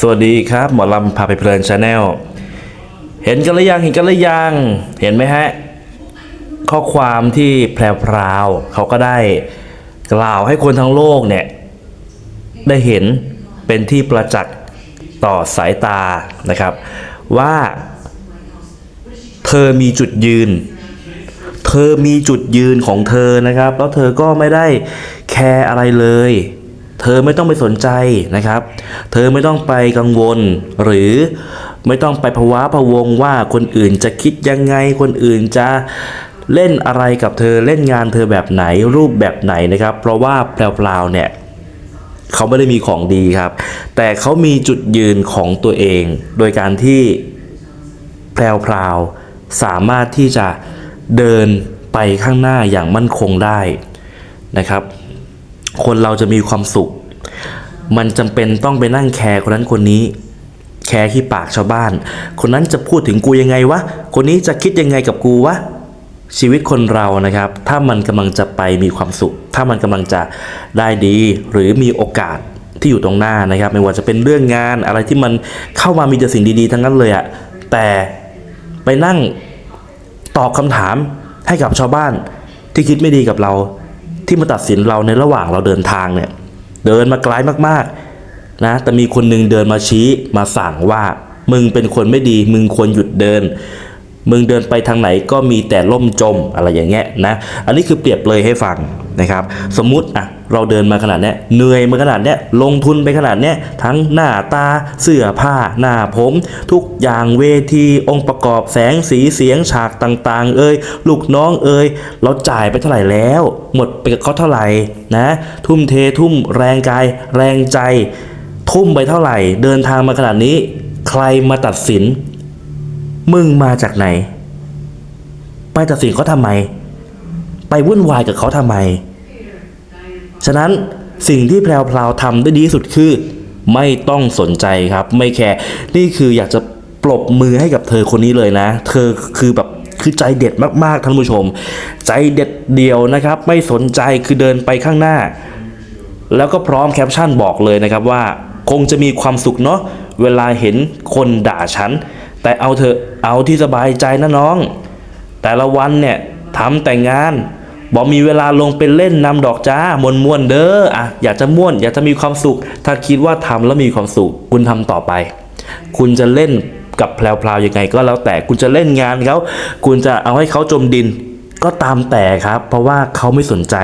สวัสดีครับหมอลำพาไปเพลินชาแนลเห็นกันหรือยังเห็นกันหรือยังเห็นไหมฮะข้อความที่แพรวเขาก็ได้กล่าวให้คนทั้งโลกเนี่ยได้เห็นเป็นที่ประจักษ์ต่อสายตานะครับ ว่า เธอมีจุดยืน เธอมีจุดยืนของเธอนะครับ แล้วเธอก็ไม่ได้แคร์อะไรเลย ธอไม่ต้องไปสนใจนะครับ เธอไม่ต้องไปกังวล หรือไม่ต้องไปภาวะพะวงว่าคนอื่นจะคิดยังไงคนอื่นจะเล่นอะไรกับเธอเล่นงานเธอแบบไหนรูปแบบไหนนะครับ เพราะว่าแพลวๆเนี่ยเขาไม่ได้มีของดีครับ แต่เขามีจุดยืนของตัวเอง โดยการที่แพรวๆสามารถที่จะเดินไปข้างหน้าอย่างมั่นคงได้นะครับ คนเราจะมีความสุข มันจำเป็นต้องไปนั่งแคร์คนนั้นคนนี้ แคร์ขี้ปากชาวบ้าน คนนั้นจะพูดถึงกูยังไงวะ คนนี้จะคิดยังไงกับกูวะ ชีวิตคนเรานะครับ ถ้ามันกำลังจะไปมีความสุข ถ้ามันกำลังจะได้ดีหรือมีโอกาสที่อยู่ตรงหน้านะครับ ไม่ว่าจะเป็นเรื่องงานอะไรที่มันเข้ามามีแต่สิ่งดีๆ ทั้งนั้นเลยอะแต่ไปนั่งตอบคำถามให้กับชาวบ้านที่คิดไม่ดีกับเราที่มาตัดสินเราในระหว่างเราเดินทางเนี่ย เดินมาไกลมากๆนะแต่มีคนหนึงเดินมาชี้มาสั่งว่า มึงเป็นคนไม่ดี มึงควรหยุดเดิน มึงเดินไปทางไหนก็มีแต่ล่มจมอะไรอย่างเงี้ยนะอันนี้คือเปรียบเลยให้ฟังนะครับ สมมุติอะ เราเดินมาขนาดเนี้ยเหนื่อยมาขนาดเนี้ยลงทุนไปขนาดเนี้ยทั้งหน้าตาเสื้อผ้าหน้าผม ทุกอย่างเวทีองค์ประกอบแสงสีเสียงฉากต่างๆ เอ่ยลูกน้องเอ่ยเราจ่ายไปเท่าไหร่แล้ว หมดไปกับเขาเท่าไหร่นะทุ่มเททุ่มแรงกายแรงใจ ทุ่มไปเท่าไหร่ เดินทางมาขนาดนี้ ใครมาตัดสิน มึงมาจากไหน ไปตัดสินเขาทำไม ไปวุ่นวายกับเขาทำไม ฉะนั้นสิ่งที่แพรวพราวทำได้ดีที่สุดคือ ไม่ต้องสนใจครับ ไม่แคร์นี่คืออยากจะปรบมือให้กับเธอคนนี้เลยนะ เธอคือแบบคือใจเด็ดมากๆท่านผู้ชม ใจเด็ดเดียวนะครับ ไม่สนใจคือเดินไปข้างหน้า แล้วก็พร้อมแคปชั่นบอกเลยนะครับว่า คงจะมีความสุขเนาะเวลาเห็นคนด่าฉัน แต่เอาเถอะเอาที่สบายใจนะน้อง แต่ละวันเนี่ยทำแต่งาน บอกมีเวลาลงเป็นเล่นนำดอกจ้ามวนมวนเด้ออะอยากจะม่วน อยากจะมีความสุข ถ้าคิดว่าทำแล้วมีความสุข คุณทำต่อไป คุณจะเล่นกับแพลวๆยังไงก็แล้วแต่คุณจะเล่นงานเขาคุณจะเอาให้เขาจมดิน ก็ตามแต่ครับ เพราะว่าเขาไม่สนใจ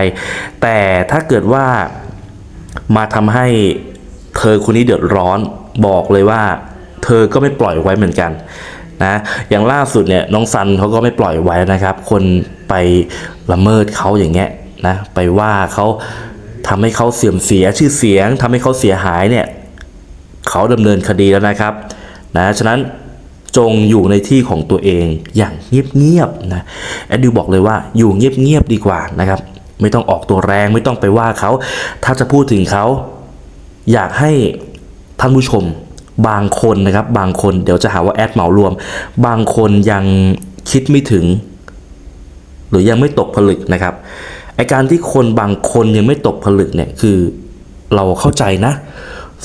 แต่ถ้าเกิดว่ามาทำให้เธอคนนี้เดือดร้อนบอกเลยว่า เธอก็ไม่ปล่อยไว้เหมือนกันนะอย่างล่าสุดเนี่ยน้องซันเขาก็ไม่ปล่อยไว้นะครับ คน ไปละเมิดเขาอย่างเงี้ยนะไปว่าเขาทำให้เขาเสื่อมเสียชื่อเสียงทำให้เขาเสียหายเนี่ยเขาดำเนินคดีแล้วนะครับนะฉะนั้นจงอยู่ในที่ของตัวเองอย่างเงียบๆนะแอดดิวบอกเลยว่าอยู่เงียบๆดีกว่านะครับ ไม่ต้องออกตัวแรงไม่ต้องไปว่าเขา ถ้าจะพูดถึงเขา อยากให้ท่านผู้ชมบางคนนะครับ บางคนเดี๋ยวจะหาว่าแอดเหมารวม บางคนยังคิดไม่ถึง หรือยังไม่ตกผลึกนะครับไอการที่คนบางคนยังไม่ตกผลึกเนี่ยคือเราเข้าใจนะ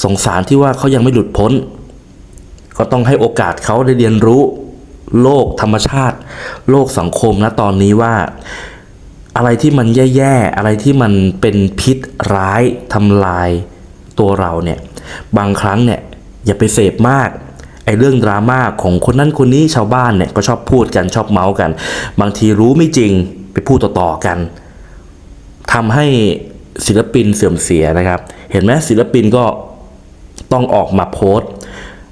สงสารที่ว่าเขายังไม่หลุดพ้น ก็ต้องให้โอกาสเขาได้เรียนรู้โลกธรรมชาติ โลกสังคมนะตอนนี้ว่า อะไรที่มันแย่ๆอะไรที่มันเป็นพิษร้ายทำลายตัวเราเนี่ย บางครั้งเนี่ยอย่าไปเสพมาก ไอ้เรื่องดราม่าของคนนั้นคนนี้ชาวบ้านเนี่ยก็ชอบพูดกันชอบเมาส์กัน บางทีรู้ไม่จริงไปพูดต่อๆกันทำให้ศิลปินเสื่อมเสียนะครับ เห็นไหมศิลปินก็ต้องออกมาโพสต์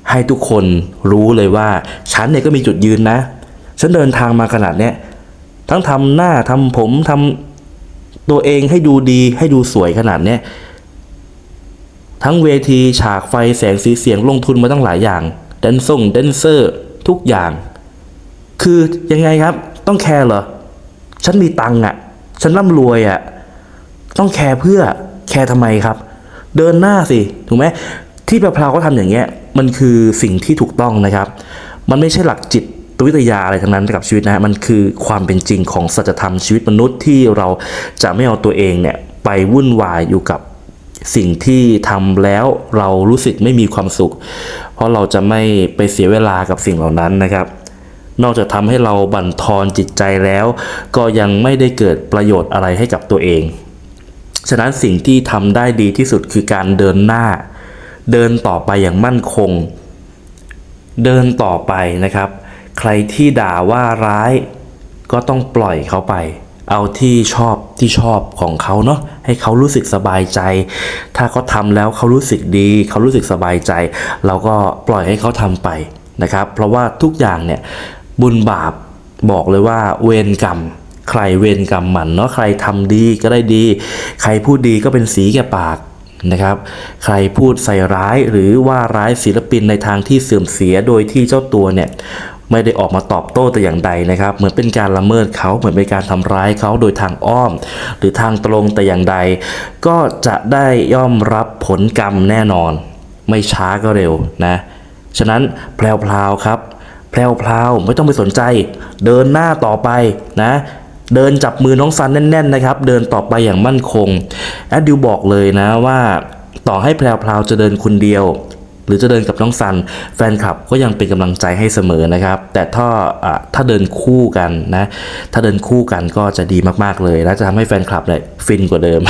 ให้ทุกคนรู้เลยว่า ฉันเนี่ยก็มีจุดยืนนะ ฉันเดินทางมาขนาดเนี้ยทั้งทำหน้าทำผมทำตัวเองให้ดูดีให้ดูสวยขนาดเนี้ยทั้งเวทีฉากไฟแสงสีเสียงลงทุนมาตั้งหลายอย่าง แดนซ่งแดนเซอร์ทุกอย่าง คือยังไงครับ ต้องแคร์เหรอ ฉันมีตังค์อะ่ะ ฉันร่ำรวยอะ่ะ ต้องแคร์เพื่อแคร์ทำไมครับ เดินหน้าสิ ถูกไหมที่พราวก็ทำอย่างเงี้ย มันคือสิ่งที่ถูกต้องนะครับ มันไม่ใช่หลักจิตวิทยาอะไรทั้งนั้นกับชีวิตนะฮะมันคือความเป็นจริงของสัจธรรมชีวิตมนุษย์ที่เราจะไม่เอาตัวเองเนี่ยไปวุ่นวายอยู่กับ สิ่งที่ทำแล้วเรารู้สึกไม่มีความสุข เพราะเราจะไม่ไปเสียเวลากับสิ่งเหล่านั้นนะครับนอกจากทำให้เราบั่นทอนจิตใจแล้ว ก็ยังไม่ได้เกิดประโยชน์อะไรให้กับตัวเอง ฉะนั้นสิ่งที่ทำได้ดีที่สุดคือการเดินหน้า เดินต่อไปอย่างมั่นคง เดินต่อไปนะครับ ใครที่ด่าว่าร้ายก็ต้องปล่อยเขาไป เอาที่ชอบที่ชอบของเขาเนาะให้เขารู้สึกสบายใจ ถ้าเขาทำแล้วเขารู้สึกดี เขารู้สึกสบายใจ เราก็ปล่อยให้เขาทำไปนะครับ เพราะว่าทุกอย่างเนี่ยบุญบาปบอกเลยว่าเวรกรรม ใครเวรกรรมมันเนาะใครทำดีก็ได้ดี ใครพูดดีก็เป็นสีแก่ปากนะครับ ใครพูดใส่ร้ายหรือว่าร้ายศิลปินในทางที่เสื่อมเสียโดยที่เจ้าตัวเนี่ย ไม่ได้ออกมาตอบโต้แต่อย่างใดนะครับ เหมือนเป็นการละเมิดเขาเหมือนเป็นการทำร้ายเขาโดยทางอ้อม หรือทางตรงแต่อย่างใด ก็จะได้ย่อมรับผลกรรมแน่นอน ไม่ช้าก็เร็วนะฉะนั้นแพลวๆครับ แพลวๆไม่ต้องไปสนใจ เดินหน้าต่อไปนะเดินจับมือน้องซันแน่นๆนะครับ เดินต่อไปอย่างมั่นคงแอดดิวบอกเลยนะว่า ต่อให้แพรวๆจะเดินคนเดียว หรือจะเดินกับน้องซัน แฟนคลับก็ยังเป็นกำลังใจให้เสมอนะครับ แต่ถ้าถ้าเดินคู่กันนะ ถ้าเดินคู่กันก็จะดีมากๆเลยและจะทำให้แฟนคลับเนี่ยฟินกว่าเดิม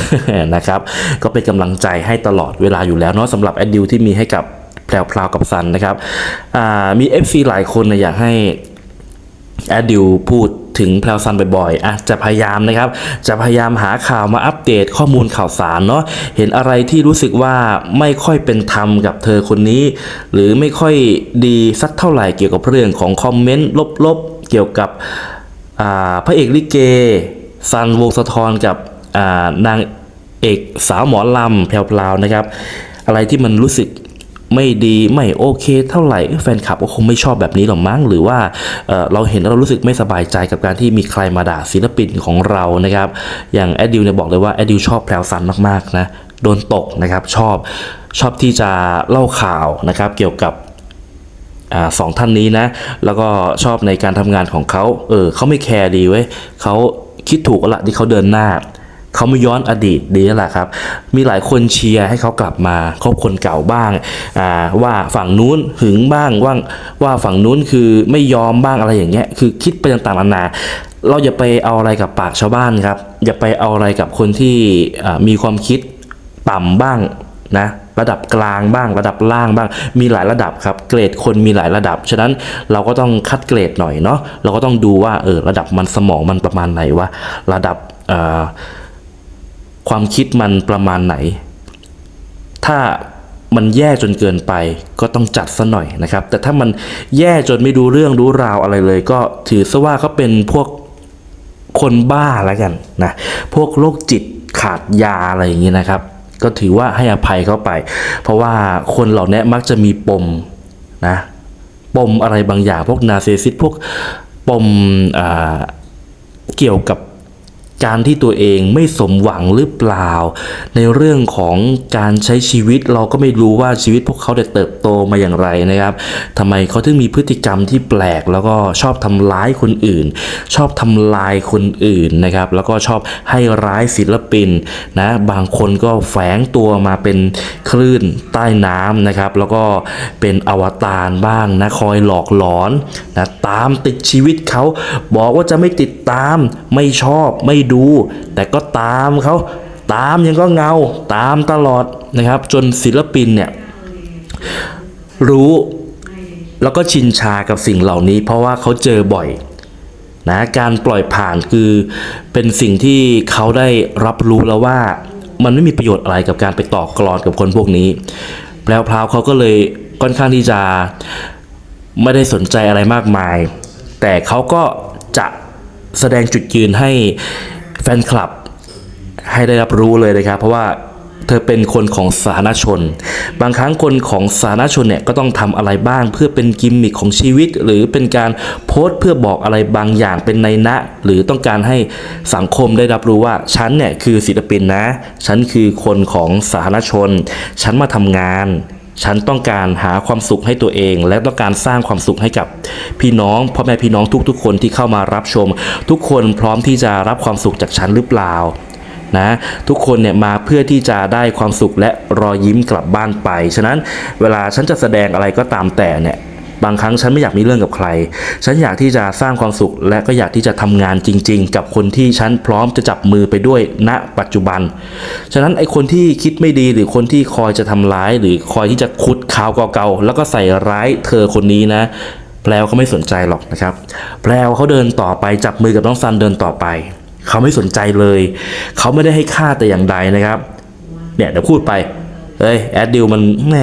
นะครับ ก็เป็นกำลังใจให้ตลอดเวลาอยู่แล้วเนาะสำหรับแอดดิวที่มีให้กับแพรวๆกับซันนะครับมี FC หลายคนนะอยากให้แอดดิวพูด ถึงแพลวซันบ่อยๆอะจะพยายามนะครับ จะพยายามหาข่าวมาอัปเดตข้อมูลข่าวสารเนาะเห็นอะไรที่รู้สึกว่าไม่ค่อยเป็นธรรมกับเธอคนนี้ หรือไม่ค่อยดีสักเท่าไหร่เกี่ยวกับเรื่องของคอมเมนต์ลบๆเกี่ยวกับพระเอกลิเกซันวงสะทอนกับนางเอกสาวหมอลำแพรวๆนะครับ อะไรที่มันรู้สึก ไม่ดีไม่โอเค เท่าไหร่แฟนคลับก็คงไม่ชอบแบบนี้หรอกมั้งหรือว่าเเราเห็นแล้วเรารู้สึกไม่สบายใจกับการที่มีใครมาด่าศิลปินของเรานะครับ อย่างแอดดิวเนี่ยบอกเลยว่าแอดดิวชอบแพรวซันมากๆนะโดนตกนะครับชอบชอบที่จะเล่าข่าวนะครับ เกี่ยวกับอสองท่านนี้นะ แล้วก็ชอบในการทำงานของเขาเออเขาไม่แคร์ดีเว้ยเขาคิดถูกละที่เขาเดินหน้า เขาไม่ย้อนอดีตดีแล้วล่ะครับ มีหลายคนเชียร์ให้เขากลับมาคบคนเก่าบ้างอ่าว่าฝั่งนู้นหึงบ้างว่าว่าฝั่งนู้นคือไม่ยอมบ้างอะไรอย่างเงี้ยคือคิดไปต่างๆนานาเราอย่าไปเอาอะไรกับปากชาวบ้านครับ อย่าไปเอาอะไรกับคนที่มีความคิดต่ำบ้างนะระดับกลางบ้างระดับล่างบ้าง มีหลายระดับครับ เกรดคนมีหลายระดับ ฉะนั้นเราก็ต้องคัดเกรดหน่อยเนาะเราก็ต้องดูว่าเออระดับมันสมองมันประมาณไหนวะระดับเอ่อ ความคิดมันประมาณไหน ถ้ามันแย่จนเกินไปก็ต้องจัดซะหน่อยนะครับ แต่ถ้ามันแย่จนไม่รู้เรื่องรู้ราวอะไรเลย ก็ถือซะว่าเขาเป็นพวกคนบ้าแล้วกันนะพวกโรคจิตขาดยาอะไรอย่างนี้นะครับ ก็ถือว่าให้อภัยเข้าไป เพราะว่าคนเหล่านี้มักจะมีปมนะปมอะไรบางอย่าง พวกนาเซซิสพวกปมเกี่ยวกับ การที่ตัวเองไม่สมหวังหรือเปล่า ในเรื่องของการใช้ชีวิตเราก็ไม่รู้ว่าชีวิตพวกเขาได้เติบโตมาอย่างไรนะครับทำไมเขาถึงมีพฤติกรรมที่แปลก แล้วก็ชอบทำร้ายคนอื่น ชอบทำลายคนอื่นนะครับ แล้วก็ชอบให้ร้ายศิลปินนะบางคนก็แฝงตัวมาเป็นคลื่นใต้น้ำนะครับ แล้วก็เป็นอวตารบ้างนะคอยหลอกหลอนนะตามติดชีวิตเขาบอกว่าจะไม่ติดตามไม่ชอบไม่ดู แต่ก็ตามเขาตามยังก็เงาตามตลอดนะครับ จนศิลปินเนี่ยรู้แล้วก็ชินชากับสิ่งเหล่านี้ เพราะว่าเขาเจอบ่อยนะการปล่อยผ่านคือเป็นสิ่งที่เขาได้รับรู้แล้วว่ามันไม่มีประโยชน์อะไรกับการไปต่อกรอนกับคนพวกนี้แปลวพราวเขาก็เลยค่อนข้างที่จะไม่ได้สนใจอะไรมากมาย แต่เขาก็จะแสดงจุดยืนให้ แฟนคลับให้ได้รับรู้เลยนะครับ เพราะว่าเธอเป็นคนของสาธารณชน บางครั้งคนของสาธารณชนเนี่ยก็ต้องทำอะไรบ้างเพื่อเป็นกิมมิคของชีวิต หรือเป็นการโพสต์เพื่อบอกอะไรบางอย่างเป็นในนะ หรือต้องการให้สังคมได้รับรู้ว่าฉันเนี่ยคือศิลปินนะ ฉันคือคนของสาธารณชน ฉันมาทำงาน ฉันต้องการหาความสุขให้ตัวเอง และต้องการสร้างความสุขให้กับพี่น้องพ่อแม่พี่น้องทุกๆ คนที่เข้ามารับชม ทุกคนพร้อมที่จะรับความสุขจากฉันหรือเปล่านะทุกคนเนี่ยมาเพื่อที่จะได้ความสุขและรอยยิ้มกลับบ้านไป ฉะนั้นเวลาฉันจะแสดงอะไรก็ตามแต่เนี่ย บางครั้งฉันไม่อยากมีเรื่องกับใคร ฉันอยากที่จะสร้างความสุข และก็อยากที่จะทำงานจริง ๆ กับคนที่ฉันพร้อมจะจับมือไปด้วยณปัจจุบัน ฉะนั้นไอ้คนที่คิดไม่ดีหรือคนที่คอยจะทำร้าย หรือคอยที่จะขุดข่าวเก่าๆแล้วก็ใส่ร้ายเธอคนนี้นะแพลวเขาไม่สนใจหรอกนะครับ แพลวเขาเดินต่อไปจับมือกับน้องซันเดินต่อไป เขาไม่สนใจเลย เขาไม่ได้ให้ค่าแต่อย่างใดนะครับ เนี่ยเดี๋ยวพูดไป เฮ้ยแอดดิวมันแหม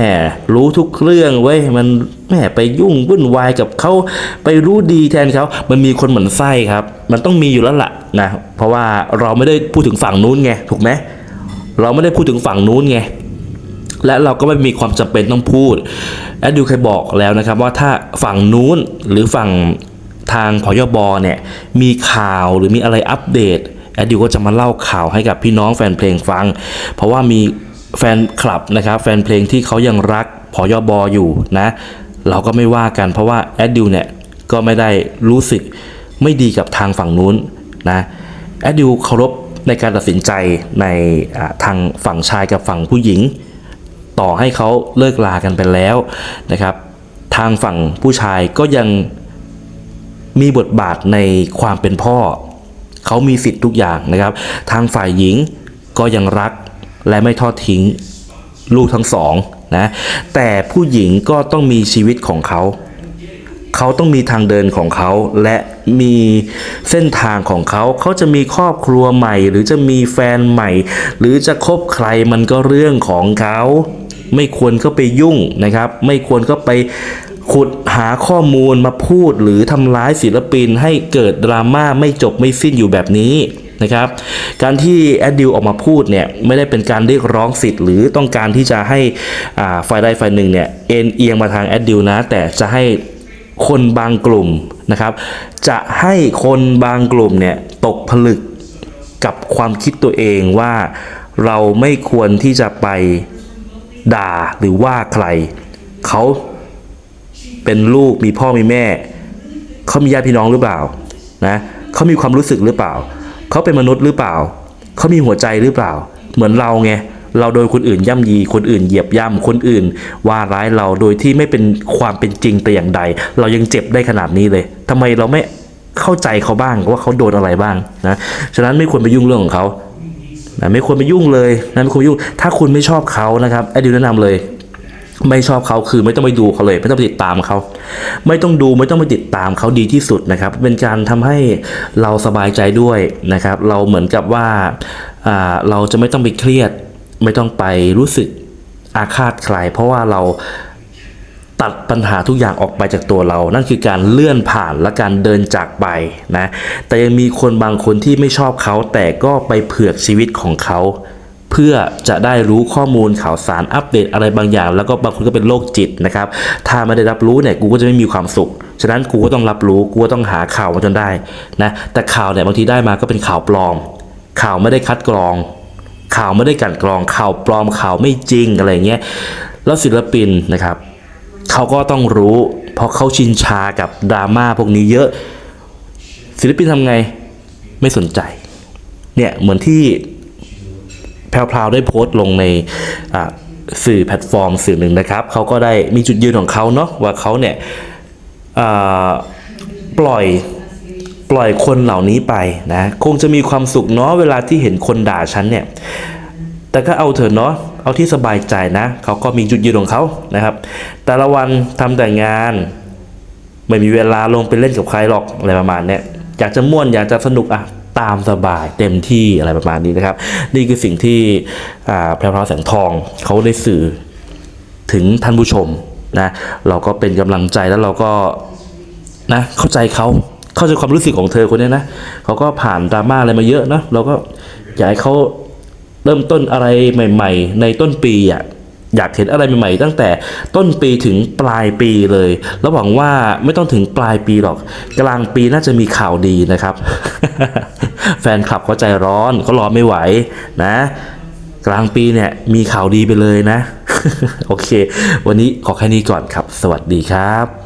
รู้ทุกเรื่องเว้ยมันแหมไปยุ่งวุ่นวายกับเขาไปรู้ดีแทนเขามันมีคนเหมือนไส้ครับ มันต้องมีอยู่แล้วล่ะนะเพราะว่าเราไม่ได้พูดถึงฝั่งนู้นไงถูกไหมเราไม่ได้พูดถึงฝั่งนู้นไงและเราก็ไม่มีความจำเป็นต้องพูดแอดดิวเคยบอกแล้วนะครับว่าถ้าฝั่งนู้นหรือฝั่งทางพยบเนี่ยมีข่าวหรือมีอะไรอัปเดตแอดดิวก็จะมาเล่าข่าวให้กับพี่น้องแฟนเพลงฟัง เพราะว่ามี แฟนคลับนะครับแฟนเพลงที่เขายังรักพยอบออยู่นะ เราก็ไม่ว่ากันเพราะว่าแอดดิวเนี่ยก็ไม่ได้รู้สึกไม่ดีกับทางฝั่งนู้นนะแอดดิวเคารพในการตัดสินใจในทางฝั่งชายกับฝั่งผู้หญิง ต่อให้เขาเลิกลากันไปแล้วนะครับ ทางฝั่งผู้ชายก็ยังมีบทบาทในความเป็นพ่อ เขามีสิทธิ์ทุกอย่างนะครับ ทางฝ่ายหญิงก็ยังรัก และไม่ทอดทิ้งลูกทั้งสองนะแต่ผู้หญิงก็ต้องมีชีวิตของเขา เขาต้องมีทางเดินของเขาและมีเส้นทางของเขา เขาจะมีครอบครัวใหม่ หรือจะมีแฟนใหม่ หรือจะคบใครมันก็เรื่องของเขา ไม่ควรก็ไปยุ่งนะครับ ไม่ควรก็ไปขุดหาข้อมูลมาพูดหรือทำร้ายศิลปินให้เกิดดราม่าไม่จบไม่สิ้นอยู่แบบนี้ นะครับ การที่แอดดิวออกมาพูดเนี่ยไม่ได้เป็นการเรียกร้องสิทธิ์ หรือต้องการที่จะให้ฝ่ายใดฝ่ายหนึ่งเนี่ยเอ็นเอียงมาทางแอดดิวนะ แต่จะให้คนบางกลุ่มนะครับ จะให้คนบางกลุ่มเนี่ยตกผลึกกับความคิดตัวเองว่าเราไม่ควรที่จะไปด่าหรือว่าใคร เขาเป็นลูกมีพ่อมีแม่ เขามีญาติพี่น้องหรือเปล่านะเขามีความรู้สึกหรือเปล่า เขาเป็นมนุษย์หรือเปล่า เขามีหัวใจหรือเปล่า เหมือนเราไงเราโดยคนอื่นย่ำยี คนอื่นเหยียบย่ำ คนอื่น ว่าร้ายเราโดยที่ไม่เป็นความเป็นจริงแต่อย่างใด เรายังเจ็บได้ขนาดนี้เลยทำไมเราไม่เข้าใจเขาบ้างว่าเขาโดนอะไรบ้างนะ ฉะนั้นไม่ควรไปยุ่งเรื่องของเขานะไม่ควรไปยุ่งเลยนะไม่ควรยุ่ง ถ้าคุณไม่ชอบเขานะครับไอ้ดิวแนะนำเลย ไม่ชอบเขาคือไม่ต้องไปดูเขาเลย ไม่ต้องไปติดตามเขาไม่ต้องดูไม่ต้องไปติดตามเขาดีที่สุดนะครับ เป็นการทำให้เราสบายใจด้วยนะครับ เราเหมือนกับว่าาเราจะไม่ต้องไปเครียด ไม่ต้องไปรู้สึกอาฆาตใครเพราะว่าเราตัดปัญหาทุกอย่างออกไปจากตัวเรา นั่นคือการเลื่อนผ่านและการเดินจากไปนะ แต่ยังมีคนบางคนที่ไม่ชอบเขา แต่ก็ไปเผือกชีวิตของเขา เพื่อจะได้รู้ข้อมูลข่าวสารอัปเดตอะไรบางอย่าง แล้วก็บางคนก็เป็นโรคจิตนะครับ ถ้าไม่ได้รับรู้เนี่ยกูก็จะไม่มีความสุข ฉะนั้นกูก็ต้องรับรู้กูก็ต้องหาข่าวมาจนได้นะแต่ข่าวเนี่ยบางทีได้มาก็เป็นข่าวปลอม ข่าวไม่ได้คัดกรอง ข่าวไม่ได้กันกรอง ข่าวปลอมข่าวไม่จริงอะไรเงี้ยแล้วศิลปินนะครับเขาก็ต้องรู้ เพราะเขาชินชากับดราม่าพวกนี้เยอะ ศิลปินทำไงไม่สนใจเนี่ยเหมือนที่ แพรวๆได้โพสต์ลงในสื่อแพลตฟอร์มสื่อหนึ่งนะครับเขาก็ได้มีจุดยืนของเขาเนาะว่าเขาเนี่ยปล่อยปล่อยคนเหล่านี้ไปนะคงจะมีความสุขเนาะเวลาที่เห็นคนด่าฉันเนี่ยแต่ก็เอาเถอะเนาะเอาที่สบายใจนะเขาก็มีจุดยืนของเขานะครับ แต่ละวันทำแต่งาน ไม่มีเวลาลงไปเล่นกับใครหรอกอะไรประมาณเนี้ยอยากจะม่วนอยากจะสนุกอะ ตามสบายเต็มที่อะไรประมาณนี้นะครับ นี่คือสิ่งที่อ่าแพรวแสงทองเขาได้สื่อถึงท่านผู้ชมนะเราก็เป็นกำลังใจแล้วเราก็นะเข้าใจเขาเข้าใจความรู้สึกของเธอคนนี้นะเขาก็ผ่านดราม่าอะไรมาเยอะนะเราก็อยากให้เขาเริ่มต้นอะไรใหม่ ๆ ในต้นปีอะ อยากเห็นอะไรใหม่ๆตั้งแต่ต้นปีถึงปลายปีเลยแล้วหวังว่าไม่ต้องถึงปลายปีหรอก กลางปีน่าจะมีข่าวดีนะครับ แฟนคลับเขาใจร้อนเขารอไม่ไหวนะ กลางปีเนี่ยมีข่าวดีไปเลยนะ โอเค วันนี้ขอแค่นี้ก่อนครับ สวัสดีครับ